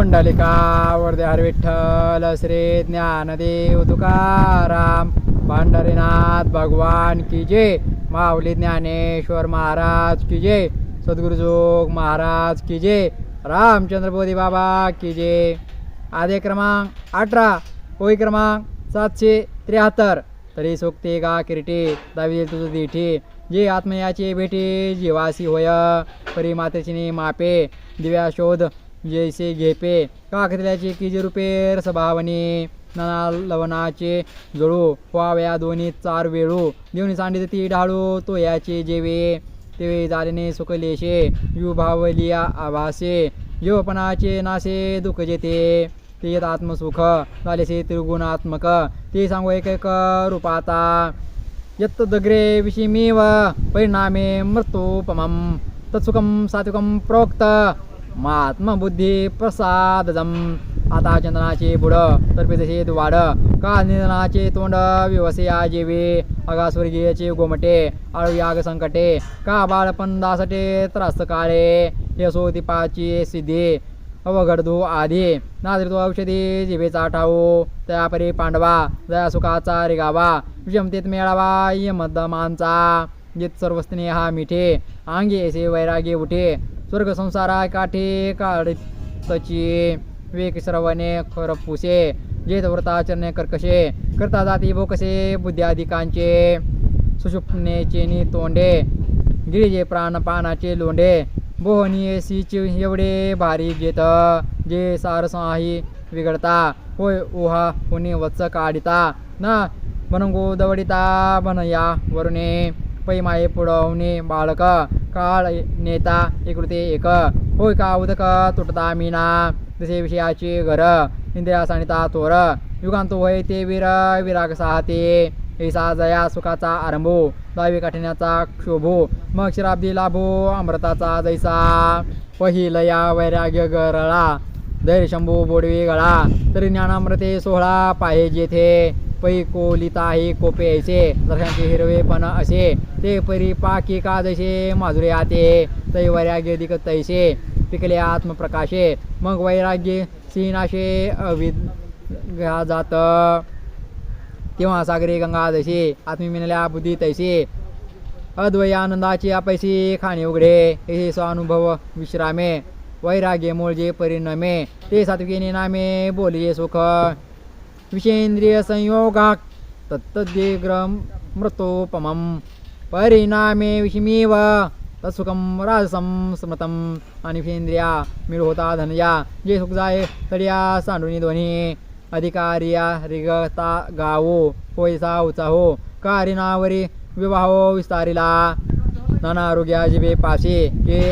पुंडलिका हर विठ्ठल श्री ज्ञानदेव तुकाराम. पंढरीनाथ भगवान की जय. माऊली ज्ञानेश्वर महाराज की जय. सद्गुरुजोग महाराज की जय. रामचंद्र बोधी बाबा की जय. आदे क्रमांक अठरा. होई क्रमांक सातशे त्र्याहत्तर. तरी सोक्ते गा किरटी. दावी तुझं दिठी. जे आत्मयाचे भेटे जीवासी होय. परी मातेची मापे. दिव्या शोध. जैसे घेपे काकल्याचे किजे रुपेर रसभावनी नाना लवणाचे जळू व्हाव्या दोन्ही चार वेळू देऊन सांडी ती ढाळू तो याचे जेवे तेवे झालेने सुकलेशे युभावलिया आभासे जीवपणाचे नासे दुःख जेते ते येत आत्मसुख झालेसे त्रिगुणात्मक ते सांगू एक एक रूपाता यत्त दग्रे विषिमेव परिणामे मृत्युपमं तत्सुखं सात्विकं प्रोक्त महात्मबुद्धी प्रसादजम आता चंदनाचे बुड तर्फे जसे वाड का निधनाचे तोंड व्यवसाया जेवे अगा स्वर्गीयचे गोमटे आळुयाग संकटे का बाळपण दासटे त्रास काळे यशोती पाची सिद्धी अवघडधू आधी नादरितो औषधी जिभेचा ठाऊ त्यापरी पांडवा दया सुखाचा रिगावा विषमतेत मेळावा यमदमांचा जित सर्वस्नेहा मिठे अंगे ऐसे वैरागे उठे स्वर्ग संसारा काठे काढतची वेक श्रवणे खरपुसे जेत व्रताचरणे कर्कशे. करता जाती बोकसे बुद्ध्याधिकांचे सुषुप्नेचे नि तोंडे. गिरिजे प्राणपानाचे लोंडे. बोहनीय सीच एवढे भारी घेत जे सारसाही बिघडता होय ओहा होणे वत्स काढिता. ना बनंगो दवडिता बनया वरुणे. पैमाये पुढवणे बाळक काळ नेता एकृते एक. होय का उदक तुटता मीना? जसे विषयाचे घर इंदिरा सानिता तोर युगांतो होय ते वीर विराग साहते. ऐसा जया सुखाचा आरंभ दावी काठिण्याचा क्षोभो. मग शिराब्दी लाभो अमृताचा जैसा. पहिलया वैराग्य गरळा धैर्य शंभू बोडवी गळा. तरी ज्ञानामृते सोहळा पाहिजे थे पै कोलिता हे कोपे ऐसे दर्शनाचे हिरवेपण असे ते परी पाकी का जसे माधुरे आते तै वैराग्य दिक तैसे पिकले आत्मप्रकाशे मग वैराग्य सिनाशे अविद जात. तेव्हा सागरे गंगा जशी आत्मिमिनल्या बुद्धी तैसे अद्वय आनंदाची अपैसी खाणे उघडे हे स्वानुभव विश्रामे वैराग्य मूळजे परिणमे ते सात्विकेने नामे बोलिये सुख. विषेंद्रिय संयोगाक तत्तद्यग्रम मृतोपमं परिणामे विषमेव तत्सुखम राजसम स्मृतम आणि विषेंद्रिया मिळ होता धनया जे सुख जाय तडिया सांडुनी ध्वनी। अधिकारिया रिगता गावो पैसा उचाहो कारिनावरी विवाहो विस्तारिला। नाना आरोग्या जिबे पाशी के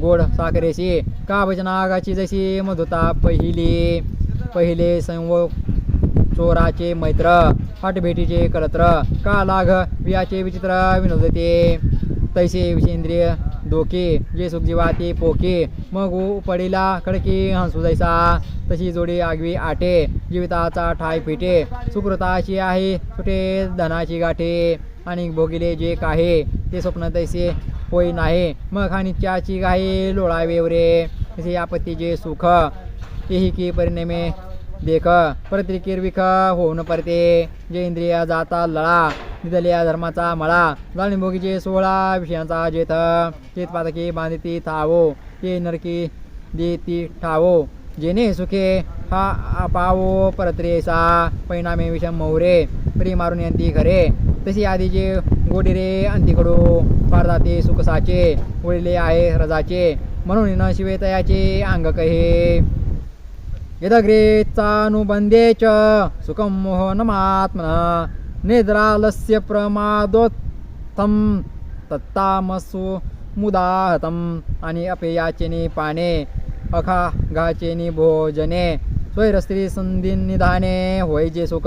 गोड साखरेशी का वचनागाची जशी मधुता पहिली। पहिले संव चोराचे मैत्र हटभेटीचे कलत्र का लाघ वियाचे विचित्र विनोदते. तैसे विषेंद्रिय धोके जे सुखजीवाते पोके मग पडीला कडकी हंसू जैसा. तशी जोडी आगवी आटे जीविताचा ठाय फिटे सुकृताची आहे सुटे धनाची गाठे. आणि भोगिले जे काहे ते स्वप्न तैसे होई नाही. मग हानिच्याची गाहे लोळावे रे तसे आपत्तीचे सुख तेही की परिणामे देख प्रतिकिर्विका होऊन परते. जे इंद्रिया जाता लळा निदलिया धर्माचा मळा. जाणीभोगीचे सोळा विषयांचा जेथ चेत पातकी बांधिती थावो ते नरकी देती ठावो. जेने सुखे हा पावो परत्रेसा. परिणामे विषम मोहरे प्री मारून यांती खरे तशी आधीचे गोडिरे अंतिकडू. पारदाते सुखसाचे उडले आहे रजाचे. म्हणून न शिवेतयाचे अंग कहे यदग्रेचानुबंधे च सुखं मोहनमात्मन निद्रालस्य प्रमादोत्थं तत्तामसु मुदाहतम्। आणि अपेयाचेनी पाने अखाघाचेनी भोजने स्वैरस्त्री संधी निधाने होय जे सुख।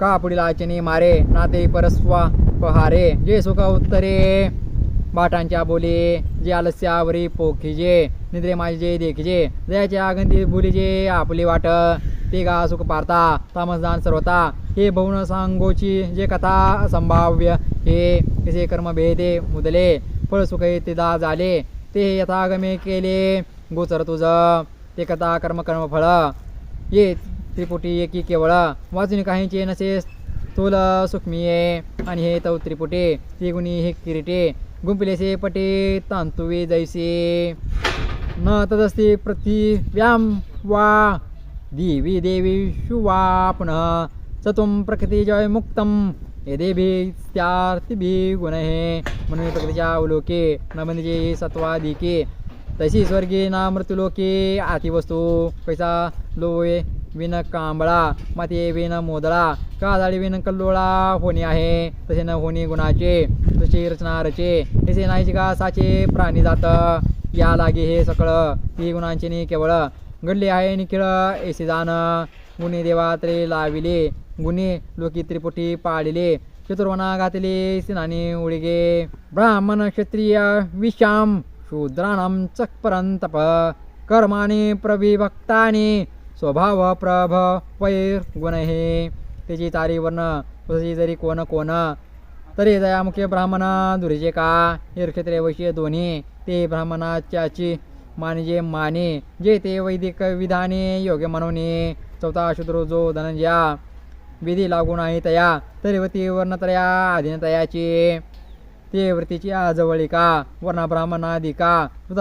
का पुढील मारे नाते परस्वा पहारे जे सुख उत्तरे। बाटांच्या बोली जे आलस्यावरी पोखिजे। निद्रे माझे देखिजे दयाच्या आगंती बोलीजे आपली वाट ते गा सुख पारता तामसदान सर्वता. हे भवन सांगोची जे कथा संभाव्य हे कसे कर्म भेदे मुदले फळ सुख ते दा झाले ते यथागमे केले गोचर तुझ ते कथा कर्म कर्म फळ. ये त्रिपुटी एकी केवळ वाचून काहींचे नसे स्थूल सुक्मिये आणि हे तौ त्रिपुटे त्रिगुणी गुणी हे किरीटे. गुंपिलेसे पटे तांतुवे जैसे. न तदस्ति पृथिव्यां वा दिवि देवीषु वा पुनः स त्वं प्रकृतिजयमुक्तं यदेभिस्त्यार्थिभिः गुणैः म्हणून प्रकृतीच्या अवलोके न म्हणजे सत्वादिके तशी स्वर्गे ना मृत्युलोके आतिवस्तू पैसा लोये विन कांबळा माते विन मोदळा काजाळी विन कल्लोळा होणे आहे। तसे न होणे गुणाचे तसे रचना रचे तसे नाहीचे का साचे प्राणी जात। या लागे हे सकळ ही गुणांची केवळ घडले आहे निखिळ ऐसे जाण गुणी देवात्रे लाविले गुणे लोकी त्रिपुटी पाळिले चतुर्वना घातले सिनाने उडगे ब्राह्मण क्षत्रिय विषाम शूद्राणां चक्परन्तप कर्माणि प्रविभक्ताने स्वभाव प्रभ वै गुण हे त्याची तारी वर्ण तशी जरी कोण कोण तरी दयामुखे मुख्य ब्राह्मण दुरीचे का हे क्षत्रिय वैश्य दोन्ही ते ब्राह्मणाच्याची मानिजे माने जे ते वैदिक विधाने योग्य म्हणून चौथा शूद्रो जो धनंजया विधी लागून आहे तया तरी वती वर्णतया अधीनतयाची ते वृत्तीची आजवळिका वर्ण ब्राह्मणाधिका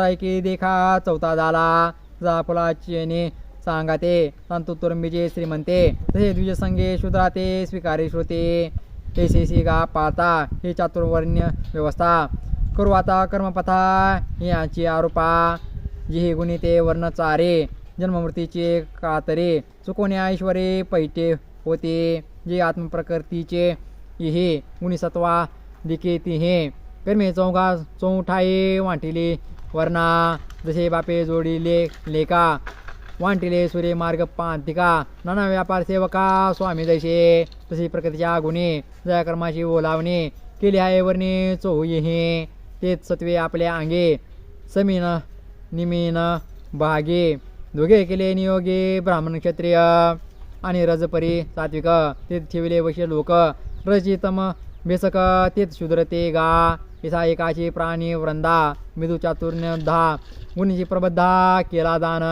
ऐकी देखा चौथा झाला जा फुलाचेने सांगाते श्रीमंते तसे द्विजसंगे शूद्रा ते स्वीकारी श्रोते. ते शेषी गा पाता हे चातुर्वर्ण्य व्यवस्था. करू आता कर्मपथा यांची आरोपा जी हे गुणी ते वर्ण चारे जन्ममृत्यूचे कातरे चुकवण्या ऐश्वरे पैटे होते जे आत्मप्रकृतीचे हे गुणी सत्वा हे. कर्मे चौघा चौठाये वाटिले वर्णा जसे बापे जोडिले लेका वांटिले सूर्य मार्ग पांतिका नाना व्यापार सेवका स्वामी जैसे तशी प्रकृतीच्या गुणे जया कर्माची ओलावणे केली आहे वर्णे चोही हे. तेच सत्वे आपल्या अंगे. समीन निमीन भागे. दोघे केले नियोगे ब्राह्मण क्षत्रिय. आणि रजपरी सात्विक ते ठेवले वैश्य लोक. रजितम बेसक तेच शूद्र ते गा इसा एकाची प्राणी वृंदा. मिदू चातुर्ण्य धा. गुणीची प्रबद्धा केला दान.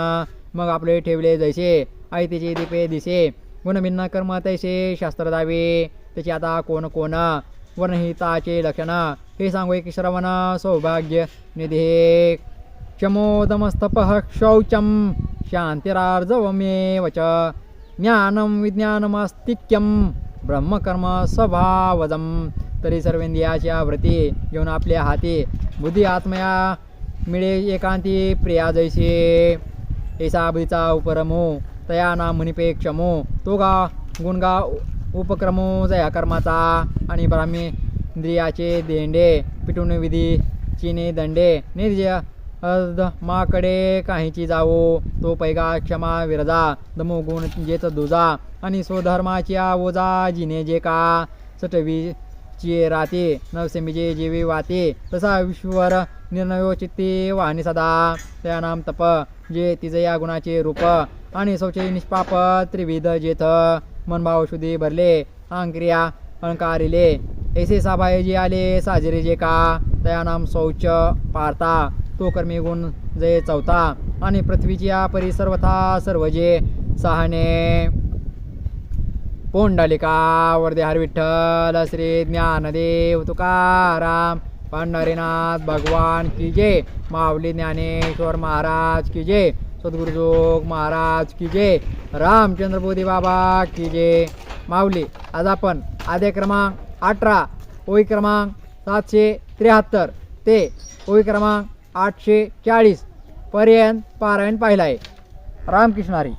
मग आपले ठेवले जैसे. आयतीचे दीपे दिसे. गुणभिन्न कर्म तैसे शास्त्र दावे. त्याचे आता कोण कोण? वर्णहिताचे लक्षण. हे सांगू एक श्रवण सौभाग्य निधे। क्षमोदमस्तपः शौचं शान्तिरार्जवमेव च। ज्ञानं विज्ञानमस्तिक्यं ब्रह्मकर्म स्वभावजं तरी सर्वेंद्रियाच्या व्रती घेऊन आपल्या हाती बुद्धी आत्मया मिळे एकांती प्रिया जैसे। ऐसा बुद्धीचा उपरमो तया ना मुनिपेक्षमो तो गा गुणगा उपक्रमो जया कर्माचा। आणि ब्राह्मी इंद्रियाचे देंडे पिटून विधी चिने दंडे निर्जय माकडे काहीची जावो तो पैगा क्षमा विरजा दमो गुण जेत दुजा आणि स्वधर्माच्या ओजा जिने जे का सटवी ची राते नवसेमीचे जीवी वाते तसा विश्वर निर्णयो चित्ते वाहने सदा त्या नाम तप जे तिजया या गुणाचे रूप आणि शौचे निष्पाप त्रिविध जेथ मनभाव शुद्धी भरले अंक्रिया अंकारिले ऐसे साभाय जे आले साजरे जे का दयानाम शौच पारता तो कर्मी गुण जय चौथा आणि पृथ्वीची या परी सर्वथा सर्व जे सहाने. पोंडालिका वरदे हर विठ्ठल श्री ज्ञानदेव तुकाराम पंढरीनाथ भगवान की जय माऊली ज्ञानेश्वर महाराज की जय सद्गुरुजोग महाराज की जय रामचंद्र बोधी बाबा की जय माऊली. आज आपण आद्य क्रमांक अठरा. ओळी क्रमांक सातशे त्र्याहत्तर. ते ओळी क्रमांक आठशे चाळीस. पर्यंत पारायण पाहिलं आहे. रामकृष्ण हरी.